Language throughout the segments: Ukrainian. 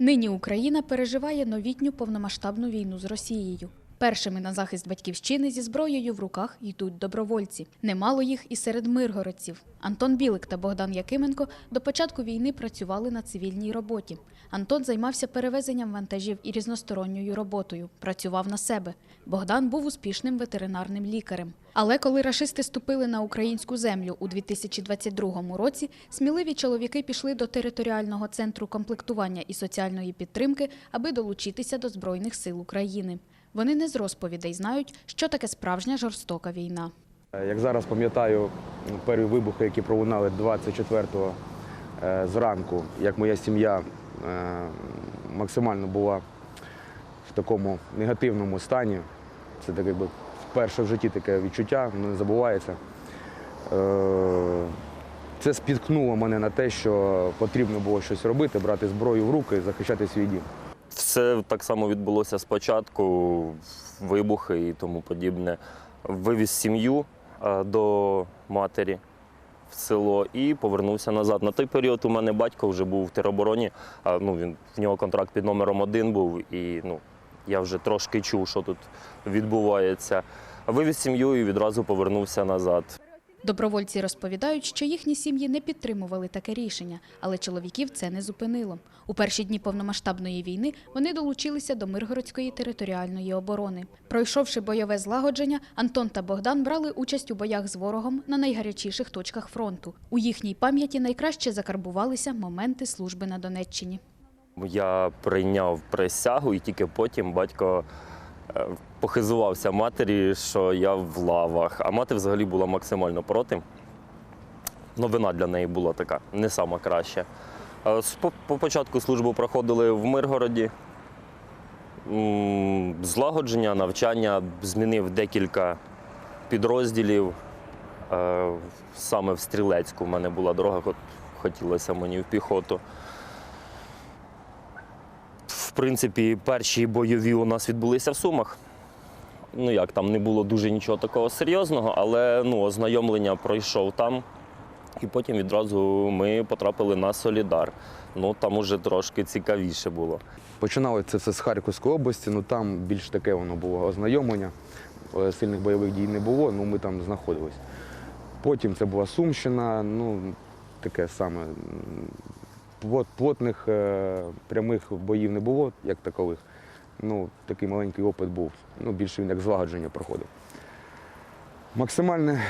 Нині Україна переживає новітню повномасштабну війну з Росією. Першими на захист батьківщини зі зброєю в руках йдуть добровольці. Немало їх і серед миргородців. Антон Білик та Богдан Якименко до початку війни працювали на цивільній роботі. Антон займався перевезенням вантажів і різносторонньою роботою. Працював на себе. Богдан був успішним ветеринарним лікарем. Але коли рашисти ступили на українську землю у 2022 році, сміливі чоловіки пішли до територіального центру комплектування і соціальної підтримки, аби долучитися до Збройних сил України. Вони не з розповідей знають, що таке справжня жорстока війна. Як зараз пам'ятаю перві вибухи, які пролунали 24-го е, зранку, як моя сім'я е, максимально була в такому негативному стані. Це так якби вперше в житті таке відчуття, не забувається. Е, Це спіткнуло мене на те, що потрібно було щось робити, брати зброю в руки, захищати свій дім. Все так само відбулося спочатку, вибухи і тому подібне. Вивіз сім'ю е, до матері в село і повернувся назад. На той період у мене батько вже був в теробороні. Ну, він, в нього контракт під номером один був, і ну, я вже трошки чув, що тут відбувається. Вивіз сім'ю і відразу повернувся назад. Добровольці розповідають, що їхні сім'ї не підтримували таке рішення, але чоловіків це не зупинило. У перші дні повномасштабної війни вони долучилися до Миргородської територіальної оборони. Пройшовши бойове злагодження, Антон та Богдан брали участь у боях з ворогом на найгарячіших точках фронту. У їхній пам'яті найкраще закарбувалися моменти служби на Донеччині. Я прийняв присягу, і тільки потім батько похизувався матері, що я в лавах. А мати взагалі була максимально проти. Новина для неї була така, не сама краща. Е, По, по початку службу проходили в Миргороді. Злагодження, навчання, змінив декілька підрозділів. Е, Саме в Стрілецьку в мене була дорога, хотілося мені в піхоту. Принципі, перші бойові у нас відбулися в Сумах. Ну як, там не було дуже нічого такого серйозного, але ну, ознайомлення пройшов там. І потім відразу ми потрапили на Солідар. Ну там уже трошки цікавіше було. Починали це все з Харківської області, ну там більш таке воно було ознайомлення. Е, Сильних бойових дій не було, ну ми там знаходились. Потім це була Сумщина, ну таке саме. Плотних е, прямих боїв не було, як такових. Ну, такий маленький опит був. Ну, більше він як злагодження проходив. Максимальне,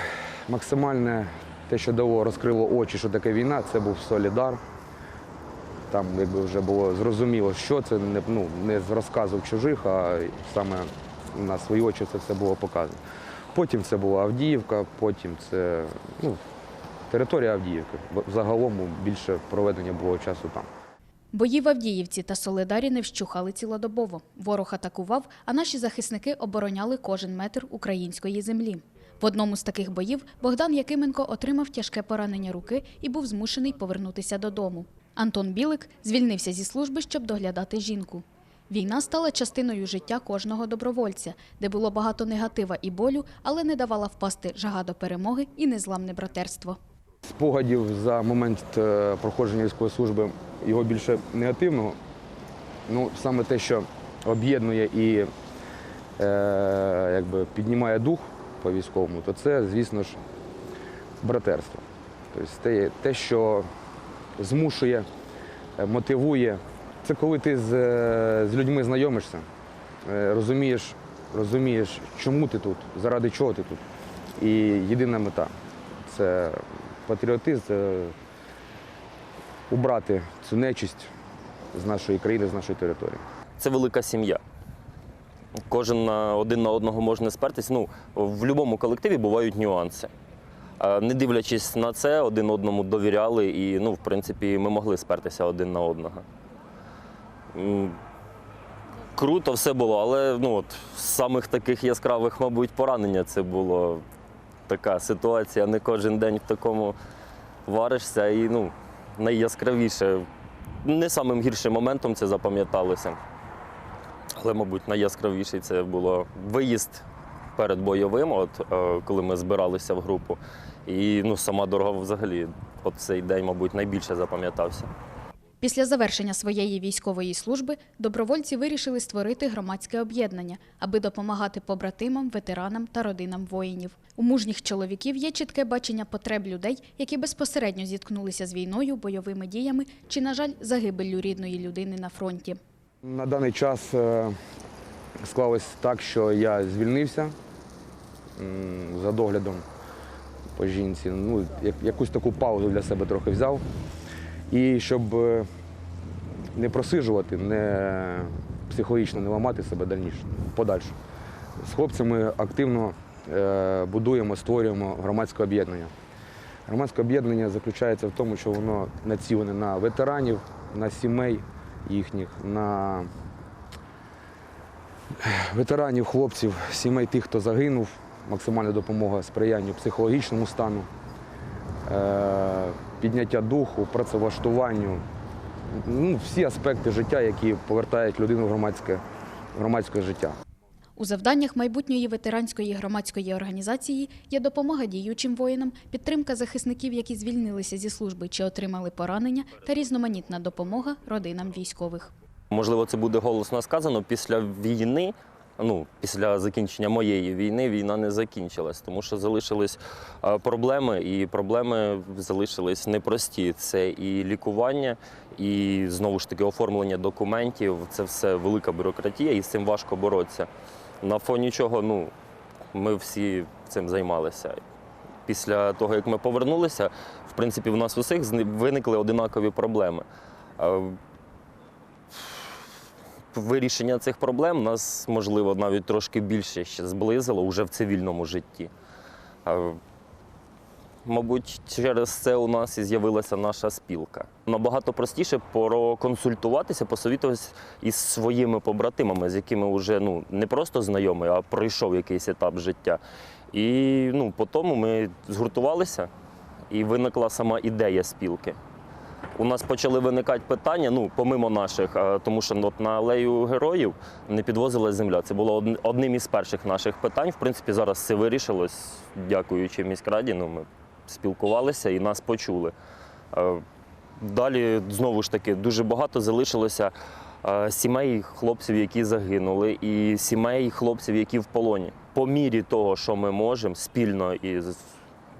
максимальне те, що дало, розкрило очі, що таке війна, це був Солідар. Там якби вже було зрозуміло, що це не, ну, не з розказів чужих, а саме на свої очі це все було показано. Потім це була Авдіївка, потім це ну, територія Авдіївки. Загалом більше проведення було часу там. Бої в Авдіївці та Солидарі не вщухали цілодобово. Ворог атакував, а наші захисники обороняли кожен метр української землі. В одному з таких боїв Богдан Якименко отримав тяжке поранення руки і був змушений повернутися додому. Антон Білик звільнився зі служби, щоб доглядати жінку. Війна стала частиною життя кожного добровольця, де було багато негатива і болю, але не давала впасти жага до перемоги і незламне братерство. Спогадів за момент е, проходження військової служби його більше негативного. Ну, саме те, що об'єднує і е, якби піднімає дух по військовому, то це, звісно ж, братерство. Тобто те, те, що змушує, е, мотивує. Це коли ти з, е, з людьми знайомишся, розумієш, розумієш, чому ти тут, заради чого ти тут. І єдина мета це патріотизм, убрати цю нечисть з нашої країни, з нашої території. Це велика сім'я. Кожен один на одного може спертись. Ну, в будь-якому колективі бувають нюанси. Е, Не дивлячись на це, один одному довіряли і, ну, в принципі, ми могли спертися один на одного. Круто все було, але ну, от, з самих таких яскравих, мабуть, поранення це було така ситуація. Не кожен день в такому варишся і ну, найяскравіше. Не самим гіршим моментом це запам'яталося. Але, мабуть, найяскравіший це було виїзд перед бойовим, от, е, коли ми збиралися в групу. І ну, сама дорога взагалі, от цей день, мабуть, найбільше запам'ятався. Після завершення своєї військової служби добровольці вирішили створити громадське об'єднання, аби допомагати побратимам, ветеранам та родинам воїнів. У мужніх чоловіків є чітке бачення потреб людей, які безпосередньо зіткнулися з війною, бойовими діями чи, на жаль, загибеллю рідної людини на фронті. На даний час е, склалось так, що я звільнився за доглядом по жінці. Ну, якусь таку паузу для себе трохи взяв. І щоб е, не просижувати, не психологічно не ламати себе дальніше, подальше. З хлопцями активно е, будуємо, створюємо громадське об'єднання. Громадське об'єднання заключається в тому, що воно націлене на ветеранів, на сімей їхніх, на ветеранів, хлопців, сімей тих, хто загинув, максимальна допомога сприянню психологічному стану, е, підняття духу, працевлаштуванню. Ну, всі аспекти життя, які повертають людину в громадське, громадське життя. У завданнях майбутньої ветеранської громадської організації є допомога діючим воїнам, підтримка захисників, які звільнилися зі служби чи отримали поранення, та різноманітна допомога родинам військових. Можливо, це буде голосно сказано. Після війни, ну після закінчення моєї війни, війна не закінчилась, тому що залишились е, проблеми, і проблеми залишились непрості. Це і лікування, і знову ж таки оформлення документів. Це все велика бюрократія, і з цим важко боротися. На фоні чого, ну ми всі цим займалися. Після того, як ми повернулися, в принципі, в нас усіх виникли одинакові проблеми. Вирішення цих проблем нас, можливо, навіть трошки більше ще зблизило уже в цивільному житті. Мабуть, через це у нас і з'явилася наша спілка. Набагато простіше проконсультуватися, посовітуватися із своїми побратимами, з якими вже ну, не просто знайомий, а пройшов якийсь етап життя. І ну, по тому ми згуртувалися, і виникла сама ідея спілки. У нас почали виникати питання, ну, помимо наших, тому що от на алею героїв не підвозила земля. Це було одним із перших наших питань. В принципі, зараз це вирішилось, дякуючи міськраді. Ну, ми спілкувалися і нас почули. Е, Далі, знову ж таки, дуже багато залишилося е, сімей хлопців, які загинули, і сімей хлопців, які в полоні. По мірі того, що ми можемо, спільно із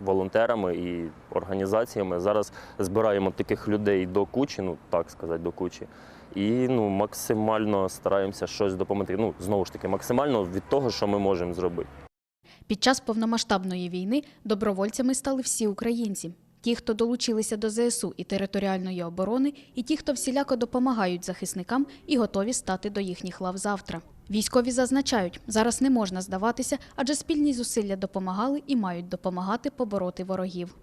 волонтерами і організаціями зараз збираємо таких людей до кучі, ну так сказати, до кучі. І ну, максимально стараємося щось допомогти. Ну, знову ж таки, максимально від того, що ми можемо зробити. Під час повномасштабної війни добровольцями стали всі українці. Ті, хто долучилися до ЗСУ і територіальної оборони, і ті, хто всіляко допомагають захисникам і готові стати до їхніх лав завтра. Військові зазначають, зараз не можна здаватися, адже спільні зусилля допомагали і мають допомагати побороти ворогів.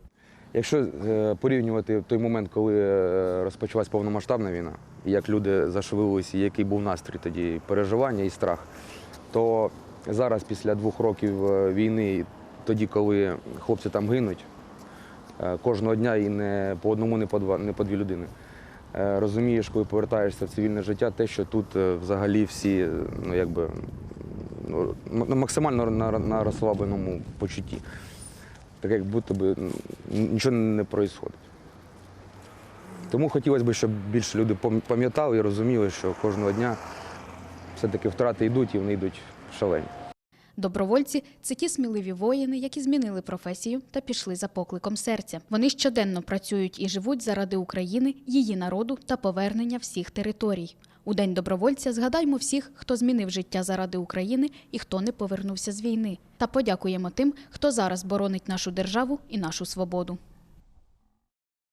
Якщо е, порівнювати той момент, коли е, розпочалась повномасштабна війна, як люди зашевелилися, і який був настрій тоді, переживання і страх, то зараз, після двох років е, війни, тоді, коли хлопці там гинуть, кожного дня і не по одному, не по два, не по дві людини. Е, Розумієш, коли повертаєшся в цивільне життя, те, що тут е, взагалі всі е, ну, якби, ну, максимально на, на розслабленому почутті так як будто би нічого не відбувається. Тому хотілося б, щоб більше люди пам'ятали і розуміли, що кожного дня все-таки втрати йдуть і вони йдуть шалені. Добровольці це ті сміливі воїни, які змінили професію та пішли за покликом серця. Вони щоденно працюють і живуть заради України, її народу та повернення всіх територій. У день добровольця згадаймо всіх, хто змінив життя заради України і хто не повернувся з війни. Та подякуємо тим, хто зараз боронить нашу державу і нашу свободу.